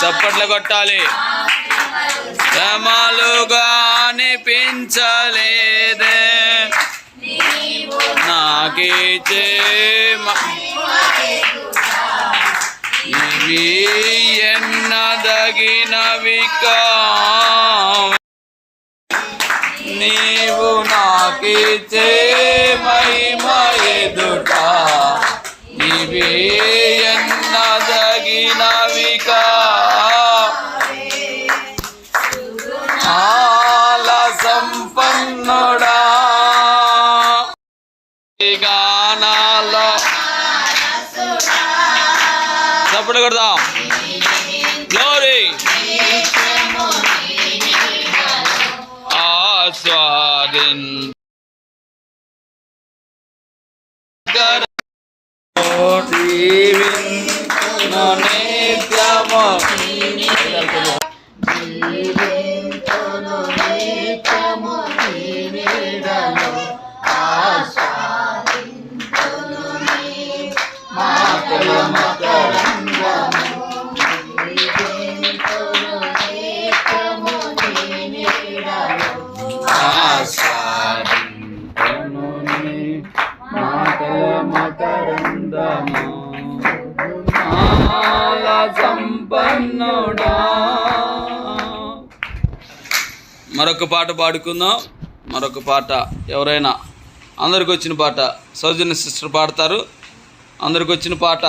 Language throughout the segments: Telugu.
చప్పట్లు కొట్టాలి. శ్రమలుగా అనిపించలేదే. నాకిచ్చే మ- ఇవి ఎన్నదగినవి నీవు నాకిచ్చే మహిమ ఎదుట? ఇవి గానాల్లో. చప్పుడు కొడదాం. గ్లోరీ ఆస్వాదిన్ నిత్యము మాల సంపన్నుడా. మరొక పాట పాడుకుందాం. మరొక పాట ఎవరైనా అందరికి వచ్చిన పాట సౌజన్య సిస్టర్ పాడతారు. అందరికి వచ్చిన పాట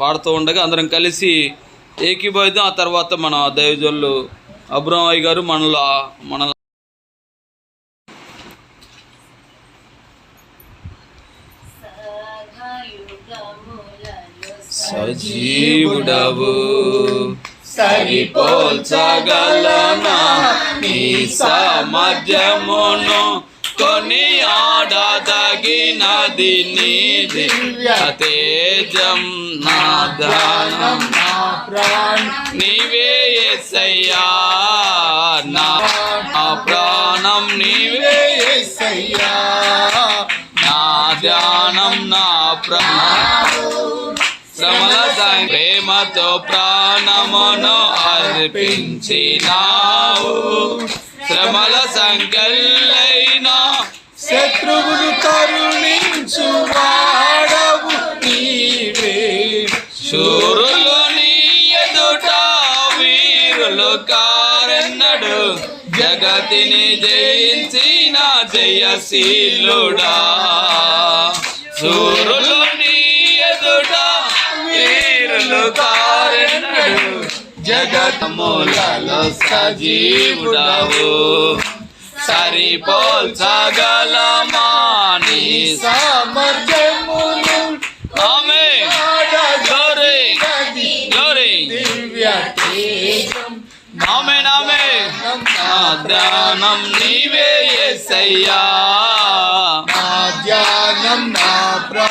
పాడుతూ ఉండగా అందరం కలిసి ఏకీభవిద్దాం. ఆ తర్వాత మన దైవజనులు అబ్రహ్మయ్య గారు మనలో మన సజీవుడవు సరిపోల్చగలనా? నీ సామర్థ్యమును కొని ఆడదగినది నీ దివ్య తేజం నా దానం నీవే ఎసయ్యా నా నా ప్రాణం నీవే ఎసయ్యా నా ధ్యానం నా ప్రాణం. శ్రమల సాయం ప్రేమతో ప్రాణమును అర్పించినావు. శ్రమల సంఖ్యలైనా శత్రువులు తరుణించు వాడవు నీవే. శూరులు నీ ఎదుట వీరులు కారెన్నడు. జగతిని జయించిన జయశీలుడా. సూరులు నీ ఎదుట వీరులు కారెన్నడు. జగతములలో సజీవుడవు. సరిపోల్చగలమా నీ సామర్థ్యములు ఆమె గ్లోరీ గ్లోరీ దివ్య ఆమె నామే ధ్యానం నీవే యేసయ్యా నా ధ్యానం నా ప్రా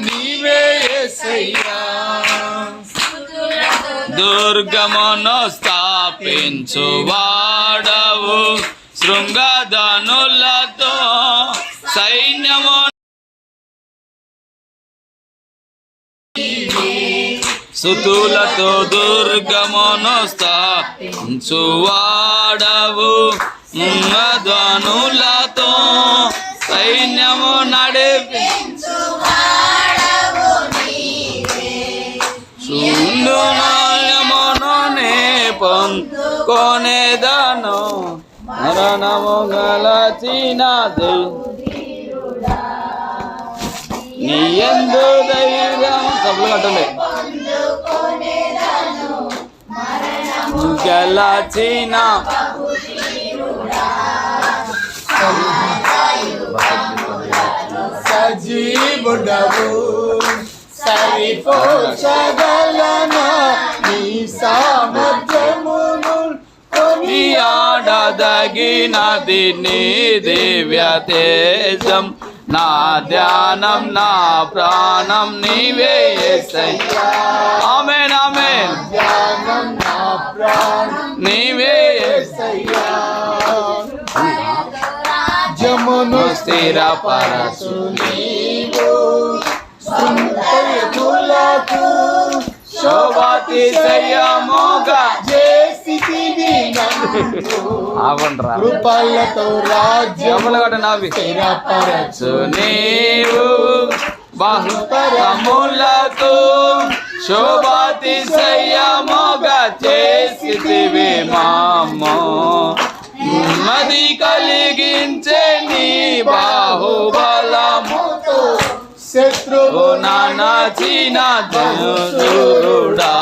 నీవే యేసయ్యా దుర్గమును స్థాపించు వాడవు శృంగధనులతో సైన్యము సుతులతో దుర్గమును స్థాపించు వాడవు పొందుకొనేదను మరణము గలచినది. నీ ఎందు ధైర్యం సభలు కట్టండి గలచిన. సజీవుడవు సరిపోచగలను నీ సామర్థ్యమును ఆడదగినది నీ దివ్య తేజం నా ధ్యానం నా ప్రాణం నీవే యేసయ్యా ఆమేన్ ఆమేన్ ధ్యానం నా ప్రాణం నీవే యేసయ్యా జమును స్థిరపరచు నీవు సంతయములకు శోభాతిశయముగా చేసితివి నన్ను ఆగండ్రా. కృపలతో నావి స్థిరపరచు నీవు బాహుపరములకు శోభాతిశయముగా చేసితివి మామో. నెమ్మది కలిగించే నీ బాహుబలము శత్రువు నాచిన దురుడా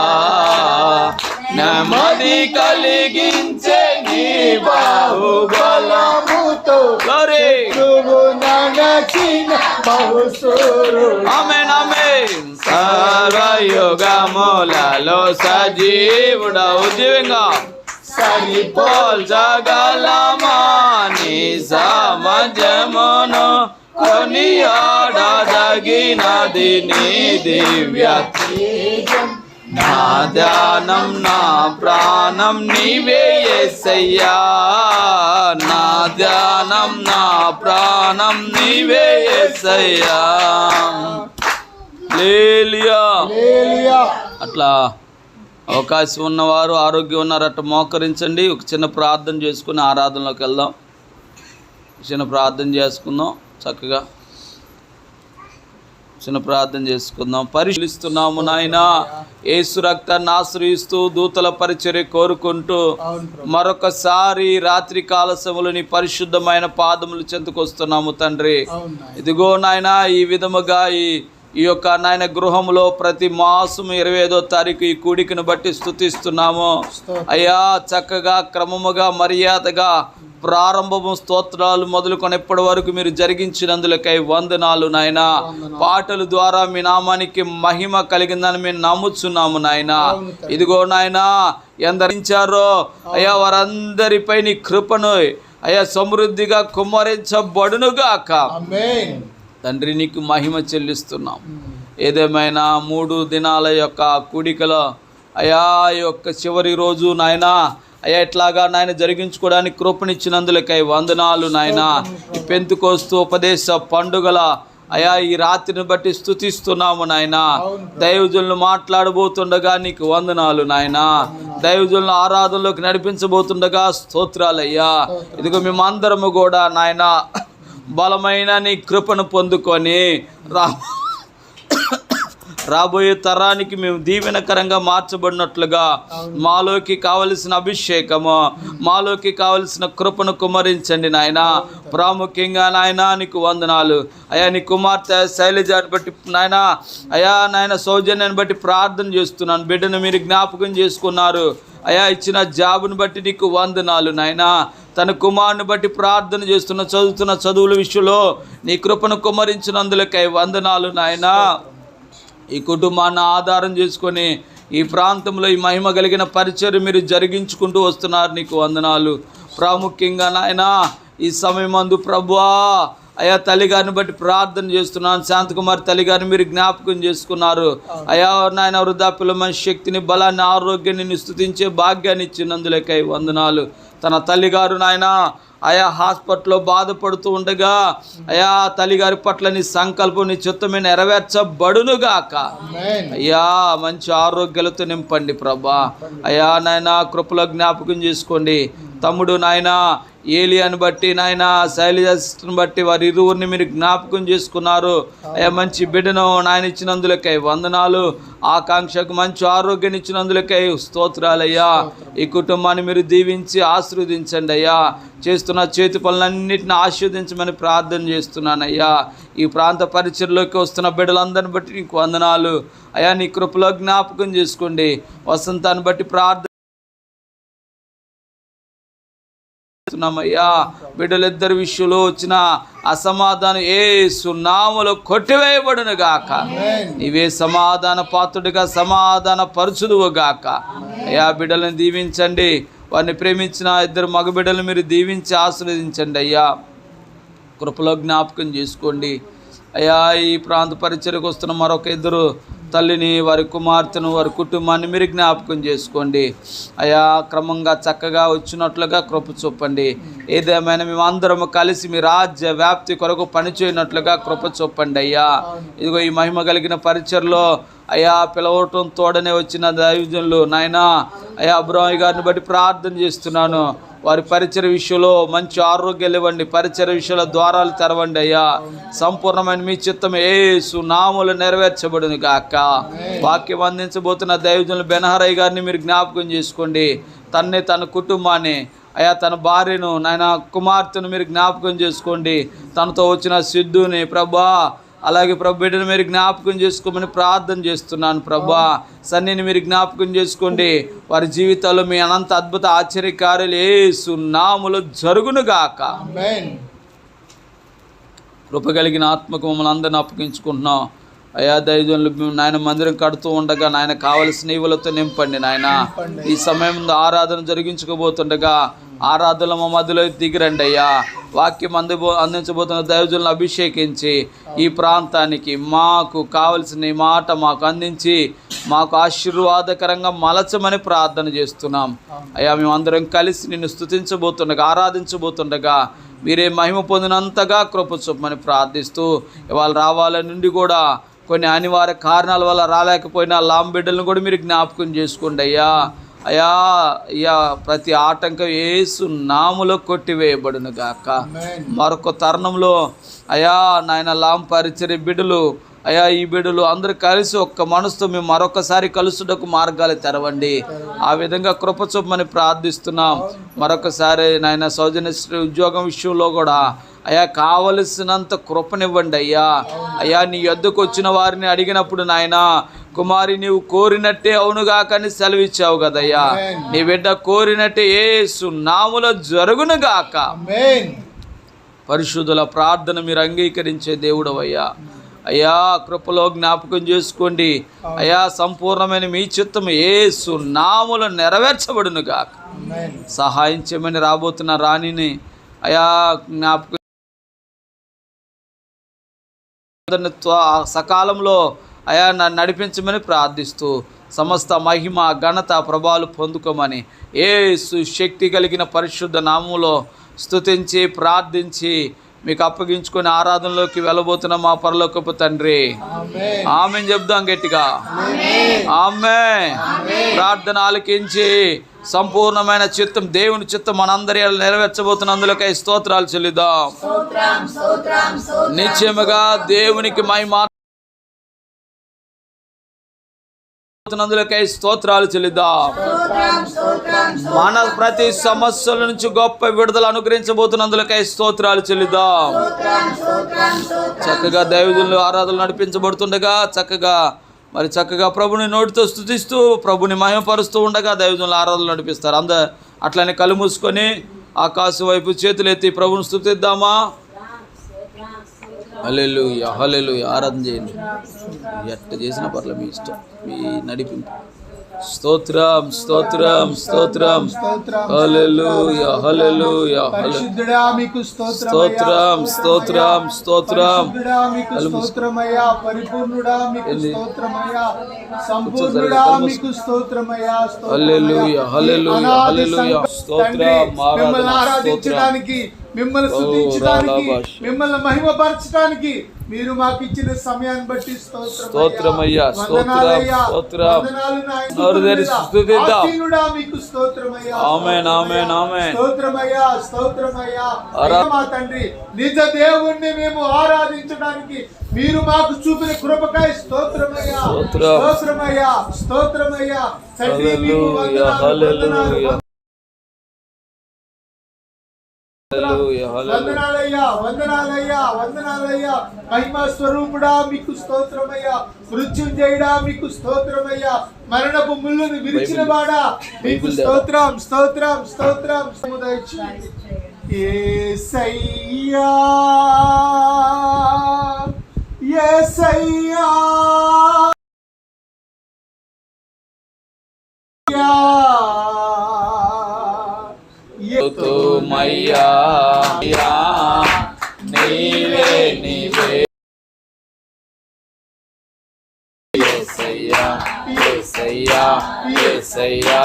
నెమ్మది కలిగించే నీ బాహుబలము బలముతో Glory. శత్రువు నడచిన బహుసూరు. Amen amen సర్వయుగములలో సజీవుడవు జీవంగా. పోల్చగలమా నీ సమాజమును కొని ఆడదగినది నీ దివ్య. నా ధ్యానం నా ప్రాణం నీవే ఎస్సయ్యా నా ధ్యానం నా ప్రాణం నీవే ఎస్సయ్యా అట్లా అవకాశం ఉన్నవారు ఆరోగ్యం ఉన్నారు అట్లా మోకరించండి. ఒక చిన్న ప్రార్థన చేసుకుని ఆరాధనలోకి వెళ్దాం. చిన్న ప్రార్థన చేసుకుందాం. చక్కగా చిన్న ప్రార్థన చేసుకుందాం. పరిశీలిస్తున్నాము నాయన. ఏసు రక్తాన్ని ఆశ్రయిస్తూ దూతల పరిచర్య కోరుకుంటూ మరొకసారి రాత్రి కాల నీ పరిశుద్ధమైన పాదములు చెందుకొస్తున్నాము తండ్రి. ఇదిగో నాయన ఈ విధముగా ఈ ఈ యొక్క నాయన గృహంలో ప్రతి మాసం ఇరవై ఐదో తారీఖు ఈ కూడికను బట్టి స్థుతిస్తున్నాము. అయ్యా చక్కగా క్రమముగా మర్యాదగా ప్రారంభము స్తోత్రాలు మొదలుకొని ఇప్పటి వరకు మీరు జరిగించినందులకై వందనాలు నాయన. పాటల ద్వారా మీ నామానికి మహిమ కలిగిందని మేము నమ్ముచున్నాము నాయన. ఇదిగో నాయన ఎందరించారో? అయ్యా వారందరిపై నీ కృపను అయ్యా సమృద్ధిగా కుమ్మరించబడునుగాక. తండ్రి నీకు మహిమ చెల్లిస్తున్నాం. ఏదేమైనా మూడు దినాల యొక్క కూడికలో అయా యొక్క చివరి రోజు నాయన అయ్యా ఇట్లాగా నాయన జరిగించుకోవడానికి కృపనిచ్చినందులకై వందనాలు నాయన. ఈ పెంతుకోస్తూ ఉపదేశ పండుగల అయా ఈ రాత్రిని బట్టి స్థుతిస్తున్నాము నాయన. దైవజనులు మాట్లాడబోతుండగా నీకు వందనాలు నాయన. దైవజులను ఆరాధనలోకి నడిపించబోతుండగా స్తోత్రాలయ్యా. ఇదిగో మేమందరము కూడా నాయన బలమైన నీ కృపను పొందుకొని రా రాబోయే తరానికి మేము దీవెనకరంగా మార్చబడినట్లుగా మాలోకి కావలసిన అభిషేకము మాలోకి కావలసిన కృపను కుమరించండి నాయన. ప్రాముఖ్యంగా నాయన నీకు వందనాలు. అయా నీ కుమార్తె శైలజాన్ని బట్టి నాయన అయా నాయన సౌజన్యాన్ని బట్టి ప్రార్థన చేస్తున్నాను. బిడ్డను మీరు జ్ఞాపకం చేసుకున్నారు. అయా ఇచ్చిన జాబును బట్టి నీకు వందనాలు నాయనా. తన కుమారుని బట్టి ప్రార్థన చేస్తున్న చదువుతున్న చదువుల విషయంలో నీ కృపను కుమ్మరించినందులకై వందనాలు నాయనా. ఈ కుటుంబాన్ని ఆధారం చేసుకొని ఈ ప్రాంతంలో ఈ మహిమ కలిగిన పరిచయం మీరు జరిగించుకుంటూ వస్తున్నారు. నీకు వందనాలు. ప్రాముఖ్యంగా నాయనా ఈ సమయం అందు ప్రభువా అయా తల్లిగారిని బట్టి ప్రార్థన చేస్తున్నాను. శాంతకుమార్ తల్లిగారిని మీరు జ్ఞాపకం చేసుకున్నారు. అయా నాయన వృద్ధాప్యుల శక్తిని బలాన్ని ఆరోగ్యాన్ని స్థుతించే భాగ్యాన్ని ఇచ్చినందులకై వందనాలు. తన తల్లిగారు నాయన ఆయా హాస్పిటల్లో బాధపడుతూ ఉండగా అయా తల్లిగారి పట్ల నీ సంకల్పం నీ చిత్తమే నెరవేర్చబడునుగాక. అయ్యా మంచి ఆరోగ్యాలతో నింపండి ప్రభా. అయ్యా నాయన కృపలో జ్ఞాపకం చేసుకోండి. తమ్ముడు నాయన ఏలియాని బట్టి నాయన శైలజని బట్టి వారి ఇరువురిని మీరు జ్ఞాపకం చేసుకున్నారు. అయ్యా మంచి బిడ్డను నాయన ఇచ్చినందులకై వందనాలు. ఆకాంక్షకు మంచి ఆరోగ్యాన్ని ఇచ్చినందులకై స్తోత్రాలయ్యా ఈ కుటుంబాన్ని మీరు దీవించి ఆశీర్వదించండి అయ్యా చేస్తున్న చేతి పనులన్నింటిని ఆశీర్వదించమని ప్రార్థన చేస్తున్నానయ్యా. ఈ ప్రాంత పరిచయలోకి వస్తున్న బిడ్డలందరిని బట్టి నీకు వందనాలు. అయ్యా నీ కృపలో జ్ఞాపకం చేసుకోండి. వసంతాన్ని బట్టి ప్రార్థన చేస్తున్నామయ్యా బిడ్డలిద్దరి విషయంలో వచ్చిన అసమాధానం ఏ సున్నాములు కొట్టివేయబడును గాక. నీవే సమాధాన పాత్రుడిగా సమాధాన పరుచుదువు గాక. అయ్యా బిడ్డలను దీవించండి. వారిని ప్రేమించిన ఇద్దరు మగ బిడ్డలను మీరు దీవించి ఆశీర్వదించండి అయ్యా. కృపలో జ్ఞాపకం చేసుకోండి. అయ్యా ఈ ప్రాంత పరిచయకు వస్తున్న మరొక ఇద్దరు తల్లిని వారి కుమార్తెను వారి కుటుంబాన్ని మీరు జ్ఞాపకం చేసుకోండి. అయా క్రమంగా చక్కగా వచ్చినట్లుగా కృప చూపండి. ఏదేమైనా మేము అందరము కలిసి మీ రాజ్య వ్యాప్తి కొరకు పనిచేయనట్లుగా కృప చూపండి అయ్యా. ఇదిగో ఈ మహిమ కలిగిన పరిచయలో అయా పిలవటం తోడనే వచ్చిన దైవజనులు నాయన అయా అబ్రాహ్మ గారిని బట్టి ప్రార్థన చేస్తున్నాను. వారి పరిచయ విషయంలో మంచి ఆరోగ్యాలు ఇవ్వండి పరిచయ విషయంలో ద్వారాలు తెరవండి అయ్యా. సంపూర్ణమైన మీ చిత్తం ఏసు నాములు నెరవేర్చబడును కాక వాక్యం అందించబోతున్న దైవజనులు బెనహరయ్య గారిని మీరు జ్ఞాపకం చేసుకోండి. తన్నే తన కుటుంబాన్ని అయా తన భార్యను నాయన కుమార్తెను మీరు జ్ఞాపకం చేసుకోండి. తనతో వచ్చిన సిద్ధుని ప్రభా అలాగే ప్రభు బిడ్డను మీరు జ్ఞాపకం చేసుకోమని ప్రార్థన చేస్తున్నాను ప్రభా. సన్నిని మీరు జ్ఞాపకం చేసుకోండి. వారి జీవితాల్లో మీ అనంత అద్భుత ఆశ్చర్యకార్యాలు ఏసు నాములు జరుగునుగాక కృప కలిగిన ఆత్మకు మమ్మల్ని అందరిని అప్పగించుకుంటున్నాం. అయా దైవజనులు నాయన మందిరం కడుతూ ఉండగా నాయన కావలసిన ఈవులతో నింపండి నాయన. ఈ సమయం ఆరాధన జరిగించుకోబోతుండగా ఆరాధనలో మా మధ్యలో దిగిరండి అయ్యా. వాక్యం అందిబో అందించబోతున్న దైవజులను అభిషేకించి ఈ ప్రాంతానికి మాకు కావలసిన ఈ మాట మాకు అందించి మాకు ఆశీర్వాదకరంగా మలచమని ప్రార్థన చేస్తున్నాం. అయ్యా మేమందరం కలిసి నిన్ను స్తుతించబోతుండగా ఆరాధించబోతుండగా మీరే మహిమ పొందినంతగా కృప చూపమని ప్రార్థిస్తూ ఇవాళ రావాల నుండి కూడా కొన్ని అనివార్య కారణాల వల్ల రాలేకపోయినా లాం బిడ్డలను కూడా మీరు జ్ఞాపకం చేసుకోండి అయ్యా. అయ్యా అయ్యా ప్రతి ఆటంకం ఏసు నాములో కొట్టివేయబడును గాక. మరొక తరుణంలో అయా నాయన లాం పరిచర్య బిడ్డలు అయా ఈ బిడ్డలు అందరూ కలిసి ఒక్క మనసుతో మేము మరొకసారి కలుసుటకు మార్గాలు తెరవండి. ఆ విధంగా కృప చూపమని ప్రార్థిస్తున్నాం. మరొకసారి నాయన సౌజన్యశ్రీ ఉద్యోగం విషయంలో కూడా అయా కావలసినంత కృపనివ్వండి అయ్యా. అయ్యా నీ యొద్దకు వచ్చిన వారిని అడిగినప్పుడు నాయన కుమారి నీవు కోరినట్టే అవునుగాకని సెలవిచ్చావు కదయ్యా. నీ బిడ్డ కోరినట్టే ఏసు నాముల జరుగునుగాక. పరిశుద్ధుల ప్రార్థన మీరు అంగీకరించే దేవుడవయ్యా. అయ్యా కృపలో జ్ఞాపకం చేసుకోండి. అయ్యా సంపూర్ణమైన మీ చిత్తం ఏసు నాములు నెరవేర్చబడును గాక. సహాయం చేయమని రాబోతున్న రాణిని అయా జ్ఞాపకం సకాలంలో అయా నన్ను నడిపించమని ప్రార్థిస్తూ సమస్త మహిమ ఘనత ప్రభావాలు పొందుకోమని ఏ శక్తి కలిగిన పరిశుద్ధ నామంలో స్తుతించి ప్రార్థించి మీకు అప్పగించుకొని ఆరాధనలోకి వెళ్ళబోతున్న మా పరలోకపు తండ్రి. ఆమేన్. ఆమె చెప్దాం గట్టిగా. ఆమె ప్రార్థన ఆలకించి సంపూర్ణమైన చిత్తం దేవుని చిత్తం మనందరి నెరవేర్చబోతున్న అందులోకై స్తోత్రాలు చెల్లిద్దాం. నిశ్చయముగా దేవునికి మహిమ అందులోకై స్తోత్రాలు చెల్లిద్దాం. మన ప్రతి సమస్యల నుంచి గొప్ప విడుదల అనుగ్రహించబోతున్నందులకై స్తోత్రాలు చెల్లిద్దాం. చక్కగా దైవజనులు ఆరాధనలు నడిపించబడుతుండగా చక్కగా మరి చక్కగా ప్రభుని నోటితో స్థుతిస్తూ ప్రభుని మహిమపరుస్తూ ఉండగా దైవజనులు ఆరాధనలు నడిపిస్తారు. అంద అట్లనే కళ్ళు మూసుకొని ఆకాశం వైపు చేతులు ఎత్తి ప్రభుని స్థుతిద్దామా హలెలు హలెలు ఆరాధన చేయండి. ఎట్ట చేసినా పర్లేదు మీ ఇష్టం మీ నడిపింపు. స్తోత్రం స్తోత్రం స్తోత్రం. పరిశుద్ధుడా మీకు స్తోత్రం స్తోత్రం స్తోత్రం. మీకు స్తోత్రమయ్యా. పరిపూర్ణుడా మీకు స్తోత్రమయ్యా. సంపూర్ణుడా మీకు స్తోత్రమయ్యా హల్లెలూయా హల్లెలూయా అనాది హల్లెలూయా. సంకల్ప స్తోత్రం. ఆరాధించడానికి మిమ్మల్ని స్తుతించడానికి రాలాబాష్. మిమ్మల్ని మహిమపరచడానికి మీరు మాకు ఇచ్చిన సమయాన్ని బట్టి స్తోత్రం స్తోత్రమయ్యా, స్తోత్రం, మీకు స్తోత్రమయ్యా ఆమేన్ ఆమేన్ ఆమేన్. స్తోత్రమయ్యా స్తోత్రమయ్యా. మా తండ్రి నిజ దేవుణ్ణి మేము ఆరాధించడానికి మీరు మాకు చూపిన కృపకాయ స్తోత్రమయ్యా. స్తోత్రం. స్తోత్రమయ్యా స్తోత్రమయ్యా. తండ్రి మీకు హల్లెలూయా వందనాలు, వందనాలయ్యా వందనాలయ్యా వందనాలయ్యా. మహిమా స్వరూపుడా మీకు స్తోత్రమయ్యా. మృత్యుంజయుడా మీకు స్తోత్రమయ్యా. మరణపు ముళ్ళును విరిచిన వాడా మీకు స్తోత్రం స్తోత్రం స్తోత్రం. సముదాయించండి యేసయ్యా యేసయ్యా యా మయ్యా యా, నీవే నీవే. యేసయ్యా యేసయ్యా యేసయ్యా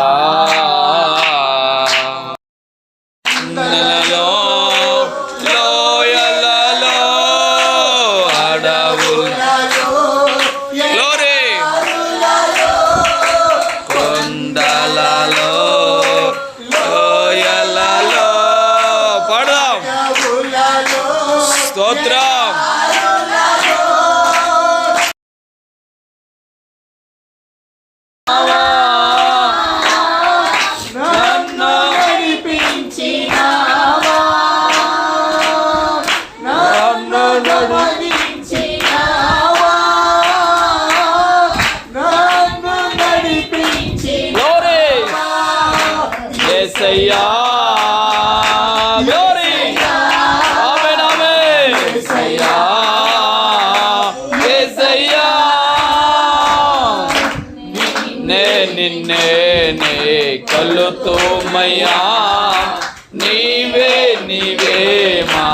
నే కలుతోమయ్యా నీవే నీవే మా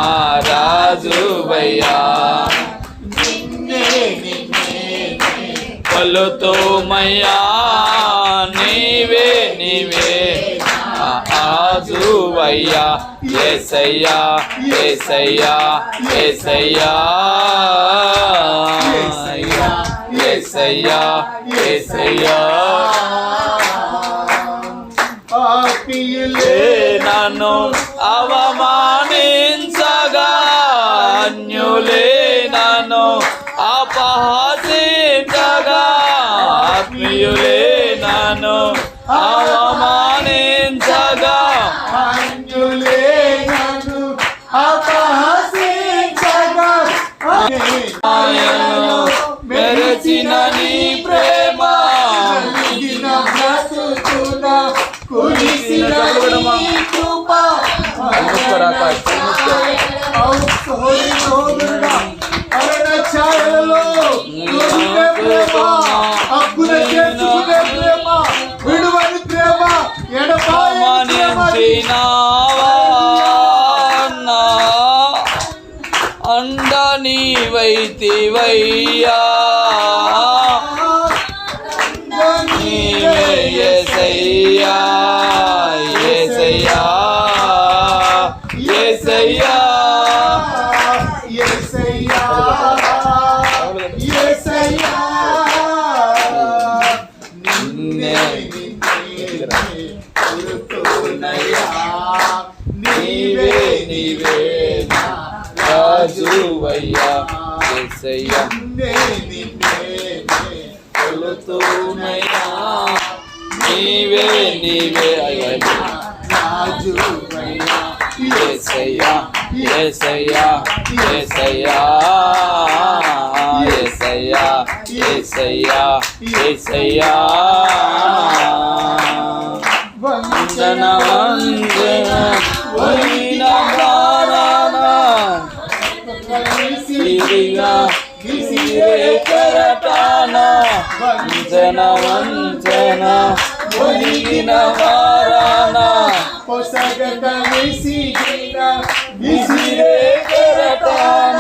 రాజువయ్యా కలుతోమయ్యా నీవే నీవే మా రాజువయ్యా ఏసయ్యా. ఏసయ్యా ఏసయ్యా ఏసయ్యా ఏసయ్యా. పాపియులే ఏ నన్ను ప్రేమ, విడువని ప్రేమ, ఎడబాయని అండ నీవైతివయ్యా ఏసయ్యా ఏసయ్యా ఏసయ్యా ఏసయ్యా ఏసయ్యా ఏసయ్యా వందన వందన వైన ప్రాణన సిరిగా కరటాన వందన వందన ಒಲಿಗಿನ ಮಾರಾನ ಹೊಸಗತ ಬಿಸಿಗಿನ ಬಿಸಿರೇ ಕರತಾನ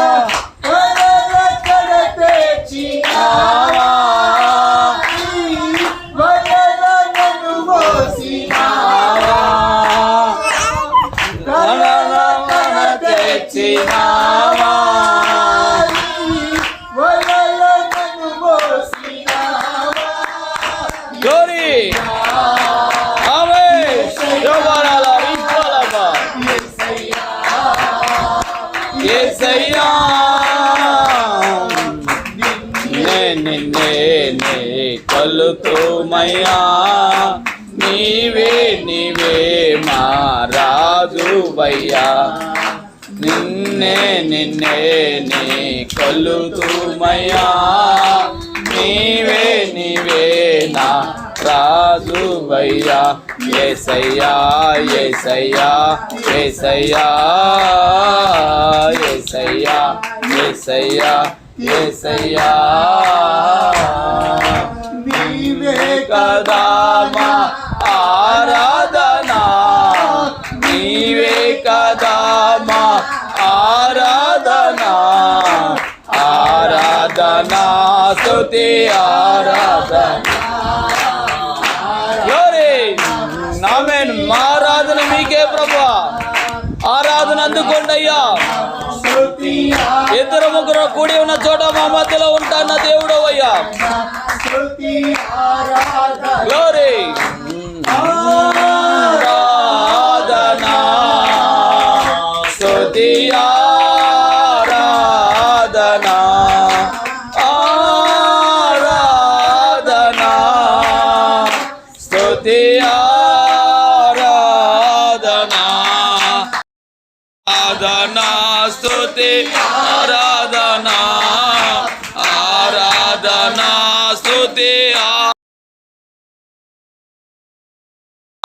రాజువయ్యా నిన్నే నిన్నే నీ కలుతుమయ్యా నీవే నీవే నా రాజువయ్యా. ఏసయ్యా ఏసయ్యా ఏసయ్యా ఏసయ్యా ఏసయ్యా ఏసయ్యా. నీవే కదా ఆమేన్ మా ఆరాధన మీకే ప్రభా ఆరాధన అందుకోండి అయ్యా ఇద్దరు ముగ్గురు కూడి ఉన్న చోట మా మధ్యలో ఉంటాన్న దేవుడు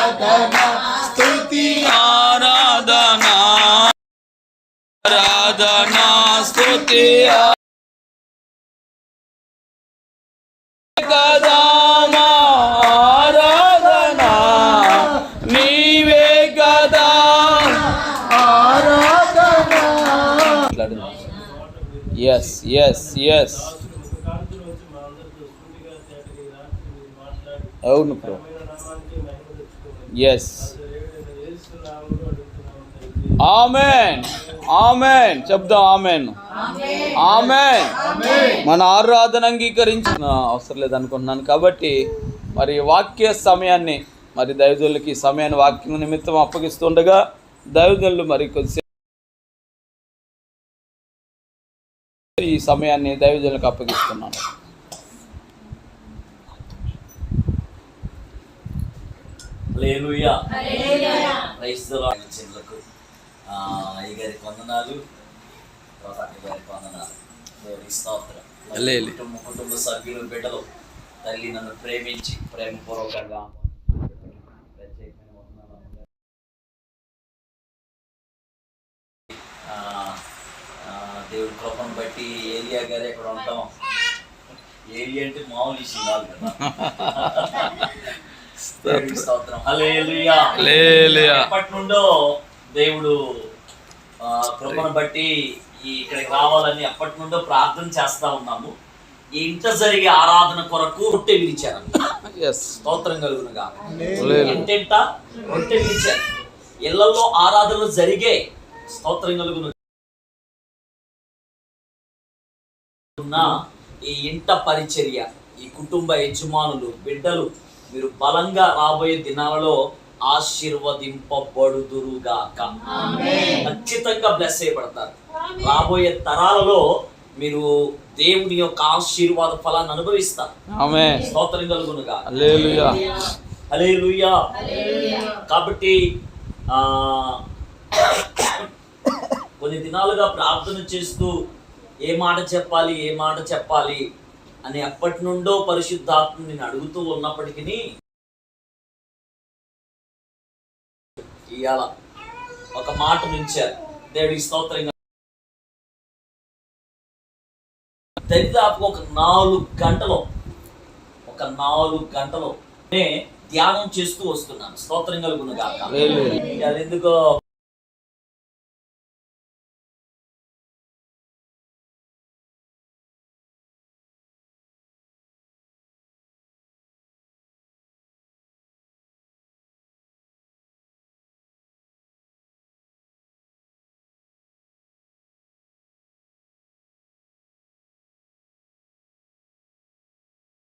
స్తుతి స్తుతి స్తుతి ఆరాధన స్తుతి ఎస్ ఎస్ ఎస్ అవును బ్రో. ఎస్ ఆమెన్ ఆమెన్ చెప్దాం ఆమెన్ ఆమెన్ మన ఆరాధన అంగీకరించిన అవసరం లేదనుకుంటున్నాను కాబట్టి మరి వాక్య సమయాన్ని మరి దైవజనులకి సమయాన్ని వాక్యం నిమిత్తం అప్పగిస్తుండగా దైవజనులు మరి కొద్దిసేపు ఈ సమయాన్ని దైవజనులకు అప్పగిస్తున్నాను. వందనాలు వందనాలు. స్తోత్రం. కుటుంబ కుటుంబ సభ్యులు బిడ్డలు తల్లి నన్ను ప్రేమించి ప్రేమపూర్వకంగా ప్రత్యేకమైన వందనాలు అమ్మగారు. ఆ, ఆ, దేవుడి కృపను బట్టి ఏలియా గారు ఇక్కడ ఉంటాం? ఏలియా అంటే మామూలు విషయం కాదు కదా. ఎప్పటి నుండో దేవుడు ఆ, కృపను బట్టి ఇక్కడికి రావాలని ఎప్పటి నుండో ప్రార్థన చేస్తా ఉన్నాము. ఈ ఇంట జరిగే ఆరాధన కొరకు రొట్టె విరిచారు స్తోత్రం కలుగునుగా. ఇంటింట రొట్టె విరిచారు ఇళ్ళలో ఆరాధనలు జరిగే స్తోత్రం కలుగును ఉన్న ఈ ఇంట పరిచర్య ఈ కుటుంబ యజమానులు బిడ్డలు మీరు బలంగా రాబోయే దినాలలో ఆశీర్వదింపబడుదురుగాక. ఖచ్చితంగా బ్లెస్ చేయబడతారు. రాబోయే తరాలలో మీరు దేవుని యొక్క ఆశీర్వాద ఫలాన్ని అనుభవిస్తారు. స్తోత్రం కలుగునుగా హల్లెలూయా. హల్లెలూయా. కాబట్టి ఆ కొన్ని దినాలుగా ప్రార్థన చేస్తూ ఏ మాట చెప్పాలి ఏ మాట చెప్పాలి అని అప్పటి నుండో పరిశుద్ధాత్మ నేను అడుగుతూ ఉన్నప్పటికీ ఇవాళ ఒక మాట నుంచారు దేవుడికి స్తోత్రంగా దరిదాపు ఒక నాలుగు గంటలు ఒక నాలుగు గంటలు నే ధ్యానం చేస్తూ వస్తున్నాను. స్తోత్రం కలుగును. అది ఎందుకో